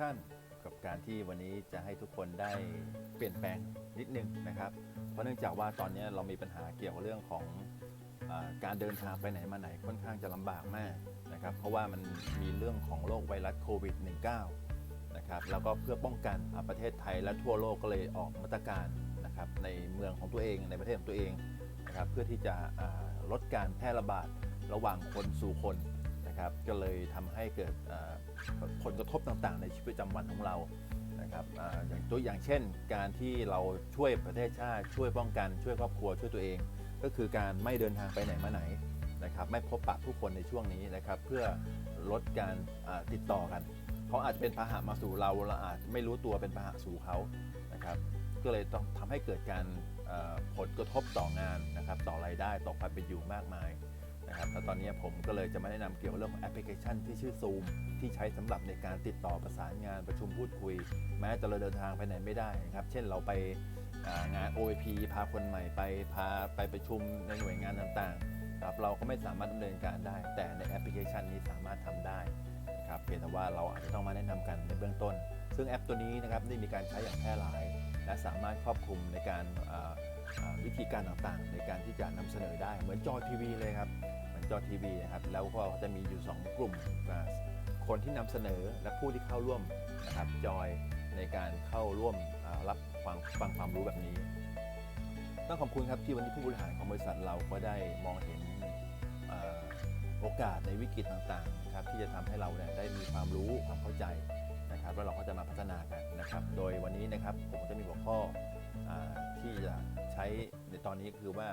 ท่านกับการที่วันนี้จะให้ทุกคนได้เปลี่ยนแปลงนิดนึงนะครับ เพราะเนื่องจากว่าตอนนี้เรามีปัญหาเกี่ยวกับเรื่องของอาการเดินทางไปไหนมาไหนค่อนข้างจะลำบากมากนะครับ เพราะว่ามันมีเรื่องของโรคไวรัสโควิด -19 นะครับแล้วก็เพื่อป้องกันอ่าประเทศไทยและทั่วโลกก็เลยออกมาตรการนะครับในเมืองของตัวเองในประเทศของตัวเองนะครับเพื่อที่จะอ่าลดการแพร่ระบาดระหว่างคนสู่คน นะครับ ก็เลยทำให้เกิดผลกระทบต่างๆ ในชีวิตประจำวันของเรานะครับออย่างตัวอย่างเช่น การที่เราช่วยประเทศชาติ ช่วยป้องกันช่วยครอบครัวช่วยตัวเอง ก็คือการไม่เดินทางไปไหนมาไหนนะครับ ไม่พบปะผู้คนในช่วงนี้นะครับ เพื่อลดการติดต่อกันเขาอาจจะเป็นพาหะมาสู่เราเราอาจไม่รู้ตัวเป็นพาหะสู่เขานะครับ ก็เลยต้องทำให้เกิดการผลกระทบต่องานนะครับ ต่อรายได้ต่อความเป็นอยู่มากมาย นะครับแล้วตอนนี้ผมก็เลยจะมาแนะนำเกี่ยวกับเรื่องของแอปพลิเคชันที่ชื่อ Zoom ที่ใช้สำหรับในการติดต่อประสานงานประชุมพูดคุย แม้จะเราเดินทางไปไหนไม่ได้นะครับ เช่นเราไปอ่างาน OAP พาคนใหม่ไปพาไปประชุมในหน่วยงานต่างๆครับเราก็ไม่สามารถดำเนินการได้ แต่ในแอปพลิเคชันนี้สามารถทำได้นะครับเพียงแต่ว่าเราอาจจะต้องมาแนะนำกันในเบื้องต้น ซึ่งแอปตัวนี้นะครับได้มีการใช้อย่างแพร่หลาย และสามารถครอบคลุมในการอ่อเอ่อวิธีการต่างๆ ในการที่จะนำเสนอได้เหมือนจอทีวีเลยครับ จอทีวีนะครับแล้วก็จะมีอยู่ 2 กลุ่มคนที่นำเสนอและผู้ที่เข้าร่วมนะครับจอยในการเข้าร่วมรับฟังฟังความรู้แบบนี้ ต้องขอบคุณครับที่วันนี้ผู้บริหารของบริษัทเราก็ได้มองเห็นโอกาสในวิกฤตต่างๆนะครับที่จะทำให้เราเนี่ยได้มีความรู้ความเข้าใจนะครับแล้วเราก็จะมาพัฒนากันนะครับ โดยวันนี้นะครับผมจะมีหัวข้ออที่จะใช้ในตอนนี้คือว่า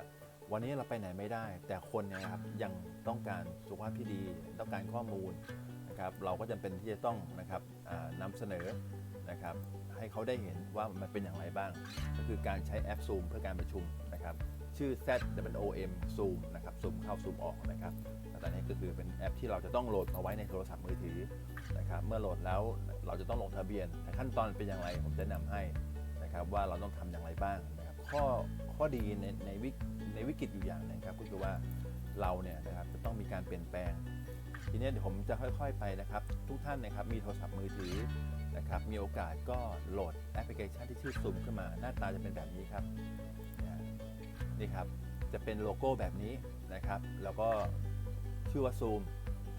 วันนี้เราไปไหนไม่ได้ แต่คนเนี่ยนะครับยังต้องการสุขภาพที่ดีต้องการข้อมูลนะครับเราก็จำเป็นที่จะต้องนะครับอ่านำเสนอนะครับให้เขาได้เห็นว่ามันเป็นอย่างไรบ้าง ก็คือการใช้แอป Zoom เพื่อการประชุมนะครับชื่อ Z W O M Zoom นะครับ Zoom เข้า Zoom ออกนะครับแล้วตอนนี้ก็คือเป็นแอปที่เราจะต้องโหลดมาไว้ในโทรศัพท์มือถือนะครับเมื่อโหลดแล้วเราจะต้องลงทะเบียนแต่ขั้นตอนเป็นอย่างไรผมจะแนะนำให้นะครับว่าเราต้องทำอย่างไรบ้างนะครับข้อ ข้อดีในในวิกในวิกฤตอยู่อย่างหนึงครับก็คือว่าเราเนี่ยนะครับจะต้องมีการเปลี่ยนแปลง ทีนี้เดี๋ยวผมจะค่อยๆไปนะครับ ทุกท่านนะครับมีโทรศัพท์มือถือนะครับมีโอกาสก็โหลดแอปพลิเคชันที่ชื่อ Zoom ขึ้นมา หน้าตาจะเป็นแบบนี้ครับนี่ครับจะเป็นโลโก้แบบนี้นะครับ แล้วก็ชื่อว่า Zoom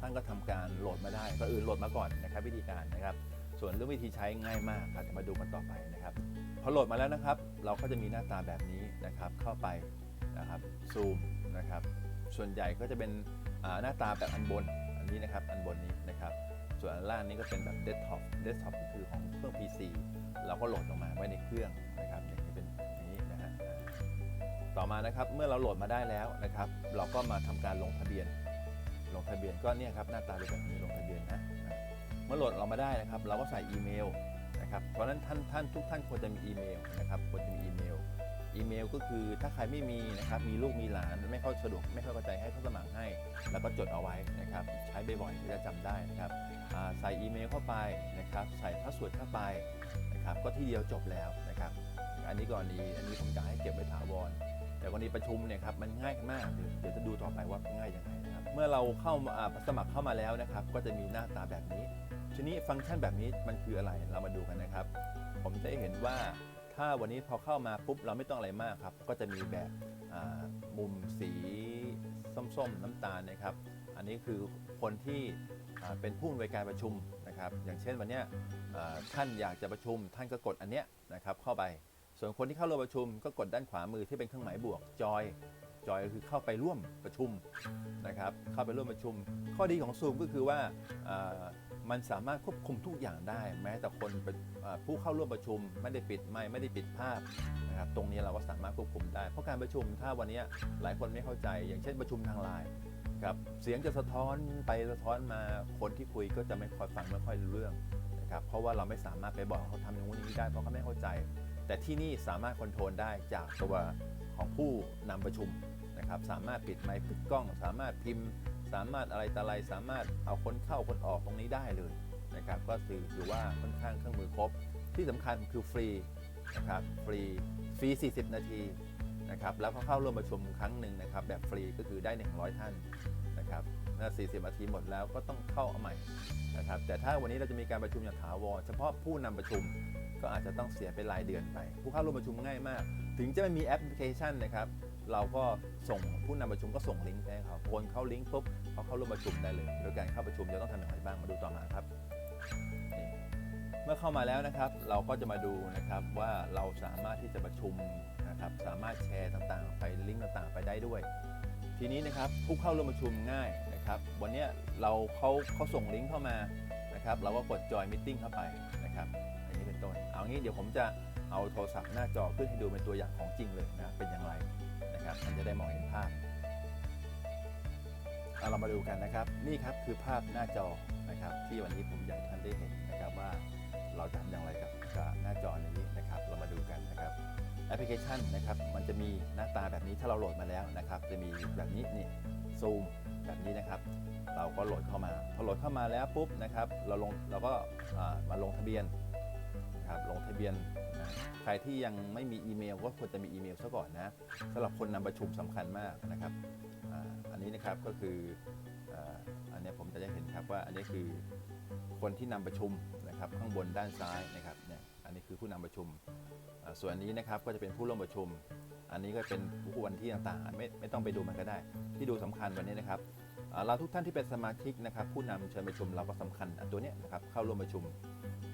ท่านก็ทำการโหลดมาได้ก็อื่นโหลดมาก่อนนะครับ วิธีการนะครับ ส่วนเรื่องวิธีใช้ง่ายมากครับเดี๋ยวมาดูกันต่อไปนะครับ พอโหลดมาแล้วนะครับ เราก็จะมีหน้าตาแบบนี้นะครับ เข้าไปนะครับซูมนะครับ ส่วนใหญ่ก็จะเป็นหน้าตาแบบอันบนอันนี้นะครับ อันบนนี้นะครับ ส่วนอันล่างนี้ก็เป็นแบบเดสก์ท็อปเดสก์ท็อปก็คือของเครื่อง PC เราก็โหลดลงมาไว้ในเครื่องนะครับอย่างนี้เป็นอย่างนี้นะฮะต่อมานะครับเมื่อเราโหลดมาได้แล้วนะครับ เราก็มาทำการลงทะเบียน ลงทะเบียนก็เนี่ยครับหน้าตาเป็นแบบนี้ลงทะเบียนนะ เมื่อโหลดเรามาได้นะครับ เราก็ใส่อีเมลนะครับ เพราะฉะนั้นท่านท่านทุกท่านควรจะมีอีเมลนะครับควรจะมีอีเมล อีเมลก็คือถ้าใครไม่มีนะครับมีลูกมีหลานไม่เข้าสะดวกไม่เข้าใจให้เขาสมัครให้ แล้วก็จดเอาไว้นะครับใช้บ่อยๆจะจำได้นะครับใส่อีเมลเข้าไปนะครับใส่พาสเวิร์ดเข้าไปนะครับก็ที่เดียวจบแล้วนะครับอันนี้กรณีอันนี้ผมจะให้เก็บไว้ถาวรแต่กรณีประชุมเนี่ยครับมันง่ายมากเดี๋ยวจะดูต่อไปว่าง่ายยังไงนะครับเมื่อเราเข้ามาสมัครเข้ามาแล้วนะครับ ก็จะมีหน้าตาแบบนี้ ทีนี้ฟังก์ชันแบบนี้มันคืออะไรเรามาดูกันนะครับ ผมจะเห็นว่าถ้าวันนี้พอเข้ามาปุ๊บเราไม่ต้องอะไรมากครับ ก็จะมีแบบมุมสีส้มๆ น้ำตาลนะครับ อันนี้คือคนที่เป็นผู้อำนวยการประชุมนะครับ อย่างเช่นวันนี้ท่านอยากจะประชุม ท่านก็กดอันเนี้ยนะครับเข้าไป ส่วนคนที่เข้าร่วมประชุมก็กดด้านขวามือที่เป็นเครื่องหมายบวกจอยจอยก็คือเข้าไปร่วมประชุมนะครับ เข้าไปร่วมประชุม ข้อดีของ Zoom ก็คือว่า มันสามารถควบคุมทุกอย่างได้ แม้แต่คนผู้เข้าร่วมประชุม ไม่ได้ปิดไมค์ไม่ได้ปิดภาพนะครับตรงนี้เราก็สามารถควบคุมได้ เพราะการประชุมถ้าวันนี้หลายคนไม่เข้าใจ อย่างเช่นประชุมทางไลน์ครับเสียงจะสะท้อนไปสะท้อนมาคนที่คุยก็จะไม่ค่อยฟังไม่ค่อยรู้เรื่องนะครับเพราะว่าเราไม่สามารถไปบอกเขาทำอย่างนู้นอย่างนี้ได้เพราะเขาไม่เข้าใจ แต่ที่นี่สามารถคอนโทรลได้จากตัวของผู้นำประชุมนะครับสามารถปิดไมค์ปิดกล้อง สามารถพิมพ์ สามารถอะไรต่อะไรสามารถเอาคนเข้าคนออกตรงนี้ได้เลยนะครับก็ถือถือว่าค่อนข้างเครื่องมือครบ ที่สำคัญคือฟรีนะครับฟรีฟรี 40 นาทีนะครับแล้วก็เข้าร่วมประชุมครั้งหนึ่งนะครับแบบฟรีก็คือได้ 100 ท่านนะครับนะ40 นาทีหมดแล้วก็ต้องเข้าเอาใหม่นะครับแต่ถ้าวันนี้เราจะมีการประชุมอย่างถาวรเฉพาะผู้นำประชุมก็อาจจะต้องเสียเป็นรายเดือนไป ผู้เข้าร่วมประชุมง่ายมาก ถึงจะไม่มีแอปพลิเคชันนะครับ เราก็ส่งผู้นำประชุมก็ส่งลิงก์ไปให้เขาโอนเข้าลิงก์ปุ๊บเขาเข้าร่วมประชุมได้เลย โดยการเข้าประชุมจะต้องทำอย่างไรบ้างมาดูต่อมาครับเมื่อเข้ามาแล้วนะครับ เราก็จะมาดูนะครับว่าเราสามารถที่จะประชุมนะครับสามารถแชร์ต่างๆ ไปลิงก์ต่างๆ ไปได้ด้วย ทีนี้นะครับผู้เข้าร่วมประชุมง่ายนะครับ วันนี้เราเขาเขาส่งลิงก์เข้ามานะครับ เราก็กดจอยมิ팅เข้าไปนะครับอันนี้เป็นต้น เอางี้เดี๋ยวผมจะเอาโทรศัพท์หน้าจอขึ้นให้ดูเป็นตัวอย่างของจริงเลยนะเป็นอย่างไร นะครับมันจะได้มองเห็นภาพเอาเรามาดูกันนะครับ นี่ครับคือภาพหน้าจอนะครับ ที่วันนี้ผมอยากให้ท่านได้เห็นนะครับว่าเราจะทำอย่างไรกับหน้าจอในนี้นะครับ เรามาดูกันนะครับแอปพลิเคชันนะครับ มันจะมีหน้าตาแบบนี้ถ้าเราโหลดมาแล้วนะครับ จะมีแบบนี้นี่ซูมแบบนี้นะครับ เราก็โหลดเข้ามา พอโหลดเข้ามาแล้วปุ๊บนะครับ เราลงเราก็มาลงทะเบียน นะครับลงทะเบียนนะใครที่ยังไม่มีอีเมลก็ควรจะมีอีเมลซะก่อนนะสำหรับคนนำประชุมสำคัญมากนะครับอาอันนี้นะครับก็คืออาอันนี้ผมจะได้เห็นครับว่าอันนี้คือคนที่นำประชุมนะครับข้างบนด้านซ้ายนะครับเนี่ย อันนี้คือผู้นำประชุม ส่วนอันนี้นะครับก็จะเป็นผู้ร่วมประชุม อันนี้ก็เป็นผู้วันที่ต่างๆไม่ไม่ต้องไปดูมันก็ได้ ที่ดูสำคัญวันนี้นะครับเราทุกท่านที่เป็นสมาชิกนะครับ ผู้นำเชิญประชุมเราก็สำคัญตัวนี้นะครับเข้าร่วมประชุม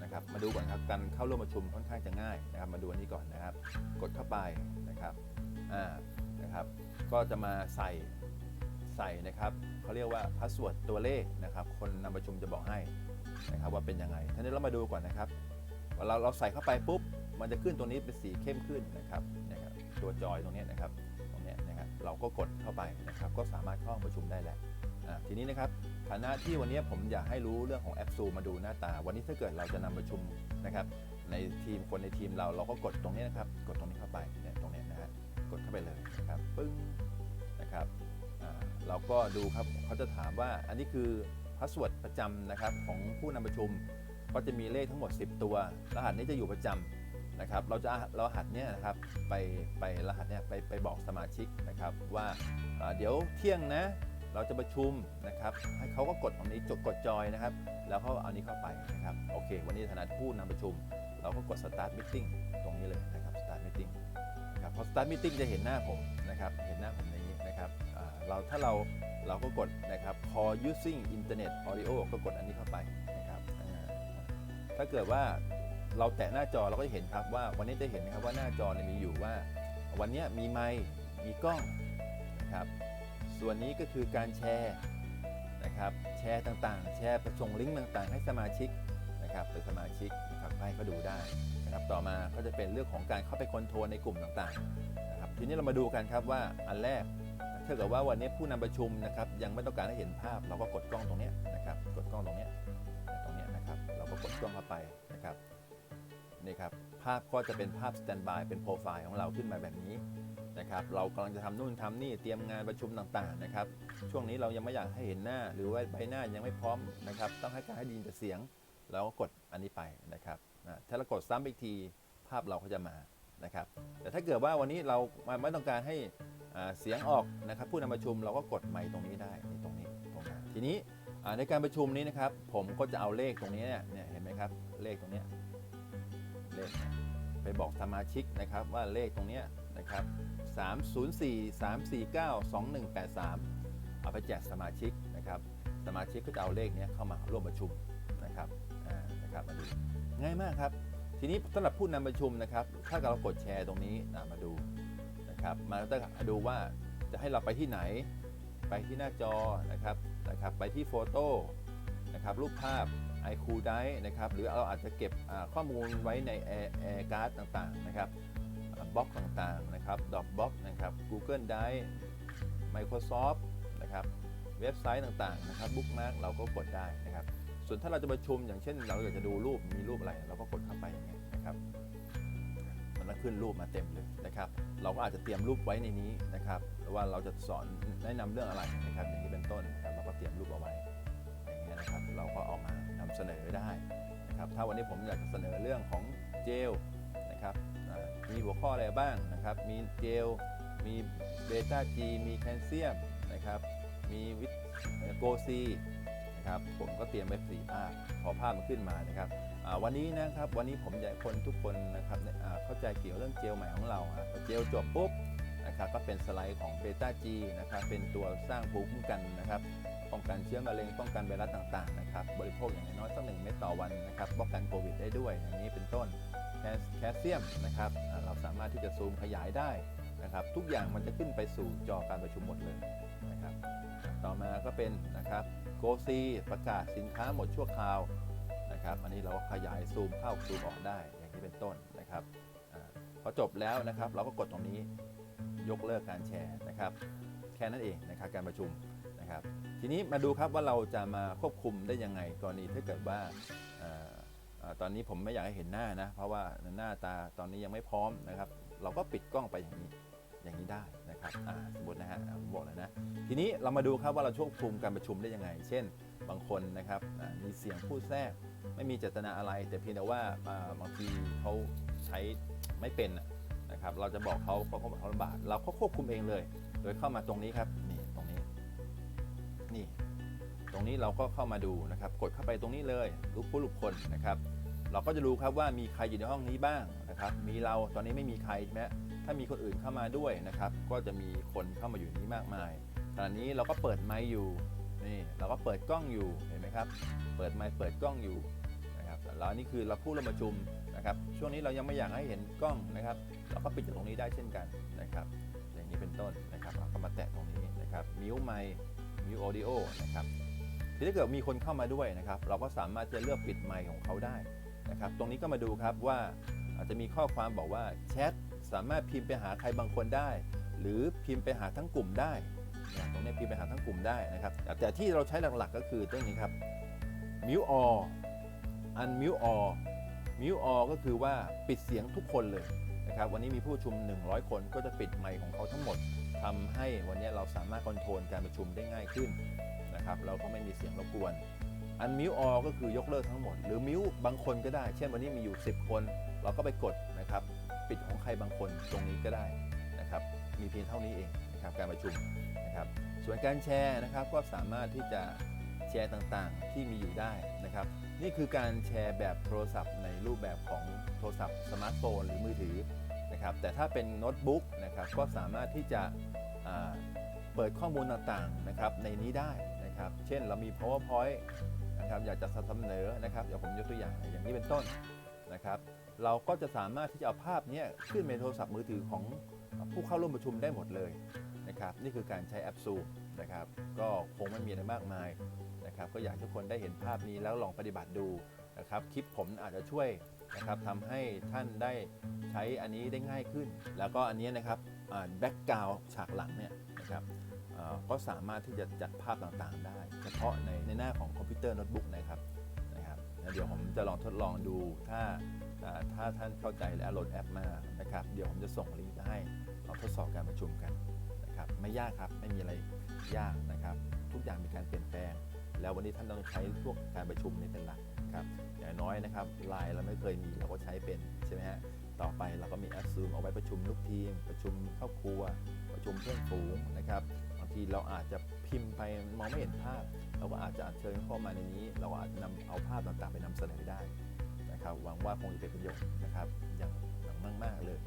นะครับ มาดูก่อนครับการเข้าร่วมประชุมค่อนข้างจะง่ายนะครับ มาดูอันนี้ก่อนนะครับ กดเข้าไปนะครับอ่านะครับก็จะมาใส่ใส่นะครับเขาเรียกว่าพาสเวิร์ดตัวเลขนะครับ คนนำประชุมจะบอกให้นะครับว่าเป็นยังไงทีนี้เรามาดูก่อนนะครับ เราเราใส่เข้าไปปุ๊บ มันจะขึ้นตรงนี้เป็นสีเข้มขึ้นนะครับนะครับ ตัวจอยตรงนี้นะครับ ตรงนี้นะครับ เราก็กดเข้าไปนะครับ ก็สามารถเข้าห้องประชุมได้แหละอ่าทีนี้นะครับฐานะที่วันนี้ผมอยากให้รู้เรื่องของแอปซูมาดูหน้าตา วันนี้ถ้าเกิดเราจะนำประชุมนะครับในทีมคนในทีมเราเราก็กดตรงนี้นะครับ กดตรงนี้เข้าไปเนี่ยตรงนี้นะฮะกดเข้าไปเลยนะครับปึ้งนะครับเราก็ดูครับเขาจะถามว่าอันนี้คือพาสเวิร์ดประจำนะครับของผู้นำประชุม ก็จะมีเลขทั้งหมด 10 ตัว รหัสนี้จะอยู่ประจำนะครับ เราจะเอารหัสเนี้ยนะครับไปไปรหัสเนี้ยไปไปบอกสมาชิกนะครับว่าเดี๋ยวเที่ยงนะเราจะประชุมนะครับให้เขาก็กดตรงนี้จดกดจอยนะครับ แล้วเขาเอานี้เข้าไปนะครับโอเค วันนี้ฐานะผู้นำประชุม เราก็กด start meeting ตรงนี้เลยนะครับ start meeting นะครับพอ start meeting จะเห็นหน้าผมนะครับเห็นหน้าผมในนี้นะครับเราถ้าเราเราก็กดนะครับ call using internet audio ก็กดอันนี้เข้าไป ถ้าเกิดว่าเราแตะหน้าจอเราก็จะเห็นครับว่าวันนี้จะเห็นนะครับว่าหน้าจอเนี่ยมีอยู่ว่า วันนี้มีไมค์มีกล้องนะครับส่วนนี้ก็คือการแชร์นะครับแชร์ต่างๆ แชร์ประส่งลิงก์ต่างๆ ให้สมาชิกนะครับเป็นสมาชิกนะครับให้เขาดูได้นะครับต่อมาก็จะเป็นเรื่องของการเข้าไปคอนโทรลในกลุ่มต่างๆนะครับทีนี้เรามาดูกันครับว่าอันแรกถ้าเกิดว่าวันนี้ผู้นำประชุมนะครับยังไม่ต้องการให้เห็นภาพเราก็กดกล้องตรงนี้นะครับกดกล้องตรงนี้ตรงนี้ นะครับ เราก็กดกล้องเข้าไปนะครับนี่ครับภาพก็จะเป็นภาพสแตนบายเป็นโปรไฟล์ของเราขึ้นมาแบบนี้นะครับ เรากำลังจะทำนู่นทำนี่เตรียมงานประชุมต่างๆนะครับ ช่วงนี้เรายังไม่อยากให้เห็นหน้า หรือว่าใบหน้ายังไม่พร้อมนะครับ ต้องให้การให้ดยินแต่เสียงเราก็กดอันนี้ไปนะครับนะถ้าเรากดซ้ำอีกทีภาพเราก็จะมานะครับ แต่ถ้าเกิดว่าวันนี้เราไม่ต้องการให้เสียงออกนะครับ ผู้นำประชุมเราก็กดไมค์ตรงนี้ได้นี่ตรงนี้ตรงนั้นทีนี้ ในการประชุมนี้นะครับ ผมก็จะเอาเลขตรงนี้เนี่ยเนี่ยเห็นไหมครับ เลขตรงนี้เลขไปบอกสมาชิกนะครับว่าเลขตรงนี้นะครับ304 349 2183 เอาไปแจกสมาชิกนะครับ สมาชิกก็จะเอาเลขนี้เข้ามาร่วมประชุมนะครับอ่านะครับมาดูง่ายมากครับ ทีนี้สำหรับผู้นำประชุมนะครับ ถ้าเรากดแชร์ตรงนี้มาดูนะครับ มาดูว่าจะให้เราไปที่ไหน ไปที่หน้าจอนะครับ นะครับไปที่โฟโต้นะครับรูปภาพ i q o o d i นะครับหรือเราอาจจะเก็บข้อมูลไว้ใน Air Air Card ต่างๆนะครับบล็อกต่างๆนะครับ Dropbox นะครับ Google Drive Microsoft นะครับเว็บไซต์ต่างๆนะครับ Bookmark เราก็กดได้นะครับ ส่วนถ้าเราจะประชุมอย่างเช่น เราอยากจะดูรูปมีรูปอะไร เราก็กดเข้าไปอย่างเงี้ยนะครับ มันก็ขึ้นรูปมาเต็มเลยนะครับ เราก็อาจจะเตรียมรูปไว้ในนี้นะครับว่าเราจะสอนแนะนำเรื่องอะไรนะครับอย่างนี้เป็นต้นนะครับเราก็เตรียมรูปเอาไว้อย่างเงี้ยนะครับเราก็เอามานำเสนอได้นะครับถ้าวันนี้ผมอยากจะเสนอเรื่องของเจลนะครับมีหัวข้ออะไรบ้างนะครับมีเจลมีเบต้าจีมีแคลเซียมนะครับมีวิตโกซี นะครับ ผมก็เตรียมไว้สี่ภาพขอภาพมันขึ้นมานะครับวันนี้นะครับวันนี้ผมอยากให้คนทุกคนนะครับเข้าใจเกี่ยวเรื่องเจลใหม่ของเราฮะพอเจลจบปุ๊บนะครับก็เป็นสไลด์ของเบต้าจีนะครับเป็นตัวสร้างภูมิคุ้มกันนะครับป้องกันเชื้อมะเร็งป้องกันไวรัสต่างๆนะครับบริโภคอย่างน้อยสักหนึ่งเม็ดต่อวันนะครับป้องกันโควิดได้ด้วยอย่างนี้เป็นต้นแคลเซียมนะครับเราสามารถที่จะซูมขยายได้ นะครับ ทุกอย่างมันจะขึ้นไปสู่จอการประชุมหมดเลยนะครับ ต่อมาก็เป็นนะครับโกซีประกาศสินค้าหมดชั่วคราวนะครับ อันนี้เราก็ขยายซูมเข้าซูมออกได้อย่างนี้เป็นต้นนะครับอพอจบแล้วนะครับ เราก็กดตรงนี้ยกเลิกการแชร์นะครับ แค่นั้นเองนะครับการประชุมนะครับ ทีนี้มาดูครับว่าเราจะมาควบคุมได้ยังไงกรณีถ้าเกิดว่าตอนนี้ผมไม่อยากให้เห็นหน้านะ เพราะว่าหน้าตาตอนนี้ยังไม่พร้อมนะครับ เราก็ปิดกล้องไปอย่างนี้ อย่างนี้ได้นะครับสมมตินะฮะผมบอกแล้วนะ ทีนี้เรามาดูครับว่าเราควบคุมการประชุมได้ยังไง เช่น บางคนนะครับมีเสียงพูดแทรกไม่มีเจตนาอะไร แต่เพียงแต่ว่าบางทีเขาใช้ไม่เป็นนะครับ เราจะบอกเขาเขาก็บอกเขาลำบากเราก็ควบคุมเองเลย โดยเข้ามาตรงนี้ครับนี่ตรงนี้นี่ตรงนี้เราก็เข้ามาดูนะครับ กดเข้าไปตรงนี้เลยรูปผู้ลุกคนนะครับ เราก็จะรู้ครับว่ามีใครอยู่ในห้องนี้บ้างนะครับ มีเราตอนนี้ไม่มีใครใช่ไหม ถ้ามีคนอื่นเข้ามาด้วยนะครับ ก็จะมีคนเข้ามาอยู่นี้มากมายขณะนี้เราก็เปิดไมค์อยู่นี่เราก็เปิดกล้องอยู่เห็นไหมครับ เปิดไมค์เปิดกล้องอยู่นะครับแล้วนนี่คือเราพูดเราประชุมนะครับช่วงนี้เรายังไม่อยากให้เห็นกล้องนะครับ เราก็ปิดจากตรงนี้ได้เช่นกันนะครับอย่างนี้เป็นต้นนะครับเราก็มาแตะตรงนี้นะครับมิวไมค์มิวออดิโอนะครับทีถ้าเกิดมีคนเข้ามาด้วยนะครับ เราก็สามารถจะเลือกปิดไมค์ของเขาได้นะครับ ตรงนี้ก็มาดูครับว่าอาจจะมีข้อความบอกว่าแชท สามารถพิมพ์ไปหาใครบางคนได้ หรือพิมพ์ไปหาทั้งกลุ่มได้ตรงนี้พิมพ์ไปหาทั้งกลุ่มได้นะครับ แต่ที่เราใช้หลักๆก็คือตรงนี้ครับ มิวออันมิวออมิวออก็คือว่าปิดเสียงทุกคนเลยนะครับ วันนี้มีผู้ชุม 100 คนก็จะปิดไมค์ของเขาทั้งหมดทำให้วันนี้เราสามารถคอนโทรลการประชุมได้ง่ายขึ้นนะครับแล้วก็ไม่มีเสียงรบกวน อันมิวออก็คือยกเลิกทั้งหมด หรือมิวบางคนก็ได้ เช่นวันนี้มีอยู่ 10 คน เราก็ไปกดนะครับ ปิดของใครบางคนตรงนี้ก็ได้นะครับ มีเพียงเท่านี้เองนะครับการประชุมนะครับ ส่วนการแชร์นะครับก็สามารถที่จะแชร์ต่างๆ ที่มีอยู่ได้นะครับ นี่คือการแชร์แบบโทรศัพท์ ในรูปแบบของโทรศัพท์สมาร์ทโฟนหรือมือถือนะครับ แต่ถ้าเป็นโน้ตบุ๊กนะครับก็สามารถที่จะเปิดข้อมูลต่างๆนะครับในนี้ได้นะครับ เช่นเรามี powerpoint นะครับอยากจะเสนอนะครับอย่างผมยกตัวอย่างอย่างนี้เป็นต้น นะครับ เราก็จะสามารถที่จะเอาภาพนี้ขึ้นในโทรศัพท์มือถือของผู้เข้าร่วมประชุมได้หมดเลยนะครับ นี่คือการใช้แอป Zoom นะครับ ก็คงไม่มีอะไรมากมายนะครับ ก็อยากทุกคนได้เห็นภาพนี้แล้วลองปฏิบัติดูนะครับ คลิปผมอาจจะช่วยนะครับทำให้ท่านได้ใช้อันนี้ได้ง่ายขึ้น แล้วก็อันนี้นะครับแบ็กกราวฉากหลังเนี่ยนะครับก็สามารถที่จะจัดภาพต่างๆ ได้ เฉพาะในในหน้าของคอมพิวเตอร์โน้ตบุ๊กนะครับ นะเดี๋ยวผมจะลองทดลองดูถ้าถ้าท่านเข้าใจและโหลดแอปมานะครับเดี๋ยวผมจะส่งลิงก์ให้ลองทดสอบการประชุมกันนะครับไม่ยากครับไม่มีอะไรยากนะครับ ทุกอย่างมีการเปลี่ยนแปลง แล้ววันนี้ท่านต้องใช้พวกการประชุมนี่เป็นหลักครับอย่างน้อยนะครับไลน์เราไม่เคยมีเราก็ใช้เป็นใช่ไหมฮะต่อไปเราก็มีแอปซูมเอาไว้ประชุมลูกทีม ประชุมครอบครัว ประชุมเพื่อนฝูงนะครับบางทีเราอาจจะพิมพ์ไปมองไม่เห็นภาพ เราก็อาจจะเชิญเข้ามาในนี้ เราก็อาจจะนำเอาภาพต่างๆ ไปนำเสนอได้นะครับหวังว่าคงจะเป็นประโยชน์นะครับอย่างอย่างมากๆเลย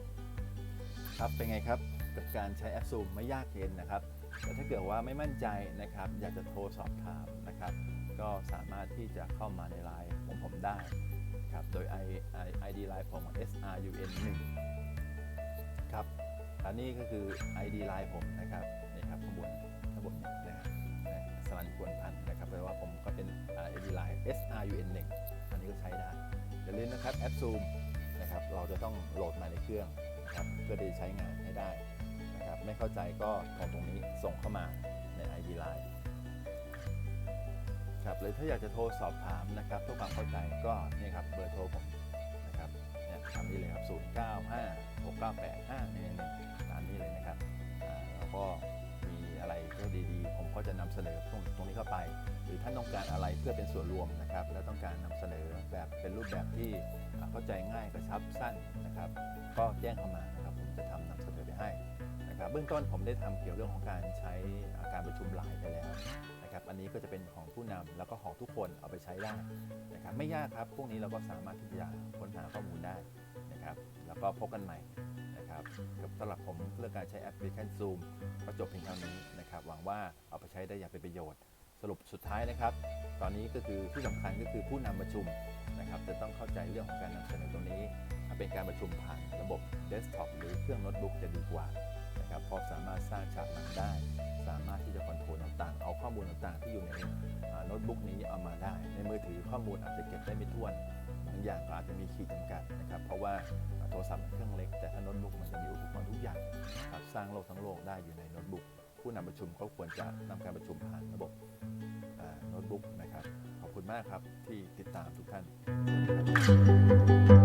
ครับเป็นไงครับกับการใช้แอปซูมไม่ยากเย็นนะครับแต่ถ้าเกิดว่าไม่มั่นใจนะครับ อยากจะโทรสอบถามนะครับ ก็สามารถที่จะเข้ามาในไลน์ของผมได้ครับโดย I I ID ไลน์ผม SRUN 1ครับอันนี้ก็คือ ID ไลน์ผมนะครับนี่ครับข้างบนข้างบนเนี่ยนะครับสรันควรพันธ์ แปลว่าผมก็เป็นอ่า ID ไลน์ SRUN 1อันนี้ก็ใช้ได้อย่าลืมนะครับแอปซูมนะครับเราจะต้องโหลดมาในเครื่องนะครับเพื่อที่จะใช้งานให้ได้นะครับไม่เข้าใจก็ตรงตรงนี้ส่งเข้ามาใน ID Line ครับหรือถ้าอยากจะโทรสอบถามนะครับเพื่อความเข้าใจก็เนี่ยครับเบอร์โทรผมนะครับเนี่ยตามนี้เลยครับ 0 9 5 6 9 8 5 1 1ตามนี้เลยนะครับแล้วก็มีอะไร ก็จะนำเสนอตรงตรงนี้เข้าไป หรือท่านต้องการอะไรเพื่อเป็นส่วนรวมนะครับ แล้วต้องการนำเสนอแบบเป็นรูปแบบที่เข้าใจง่ายกระชับสั้นนะครับ ก็แจ้งเข้ามานะครับผมจะทำนำเสนอไปให้นะครับเบื้องต้นผมได้ทำเกี่ยวเรื่องของการใช้าการประชุมไลน์ไปแล้วนะครับ อันนี้ก็จะเป็นของผู้นำแล้วก็ของทุกคนเอาไปใช้ได้นะครับ ไม่ยากครับพวกนี้เราก็สามารถที่จะค้นหาข้อมูลได้ นะครับ แล้วก็พบกันใหม่นะครับกับสำหรับผมเรื่องการใช้แอปพลิเคชัน Zoom ก็จบเพียงเท่านี้นะครับ หวังว่าเอาไปใช้ได้อย่างเป็นประโยชน์ สรุปสุดท้ายนะครับ ตอนนี้ก็คือที่สำคัญก็คือผู้นำประชุมนะครับ จะต้องเข้าใจเรื่องของการนำเสนอตรงนี้ถ้าเป็นการประชุมผ่านระบบเดสก์ท็อปหรือเครื่องโน้ตบุ๊กจะดีกว่านะครับเพราะสามารถสร้างฉากหลังได้ สามารถที่จะคอนโทรลต่างๆ เอาข้อมูลต่างๆ ที่อยู่ในโน้ตบุ๊กนี้เอามาได้ ในมือถือข้อมูลอาจจะเก็บได้ไม่ถ้วนางอย่างก็อาจจะมีขีดจำกัดนะครับเพราะว่าโทรศัพท์มันเครื่องเล็กแต่ถ้าโน้ตบุ๊กมันจะมีอุปกรณ์ทุกอย่างครับสร้างโลกทั้งโลกได้อยู่ในโน้ตบุ๊กผู้นำประชุมก็ควรจะนำการประชุมผ่านระบบโน้ตบุ๊กนะครับขอบคุณมากครับที่ติดตามทุกท่านสวัสดีครับ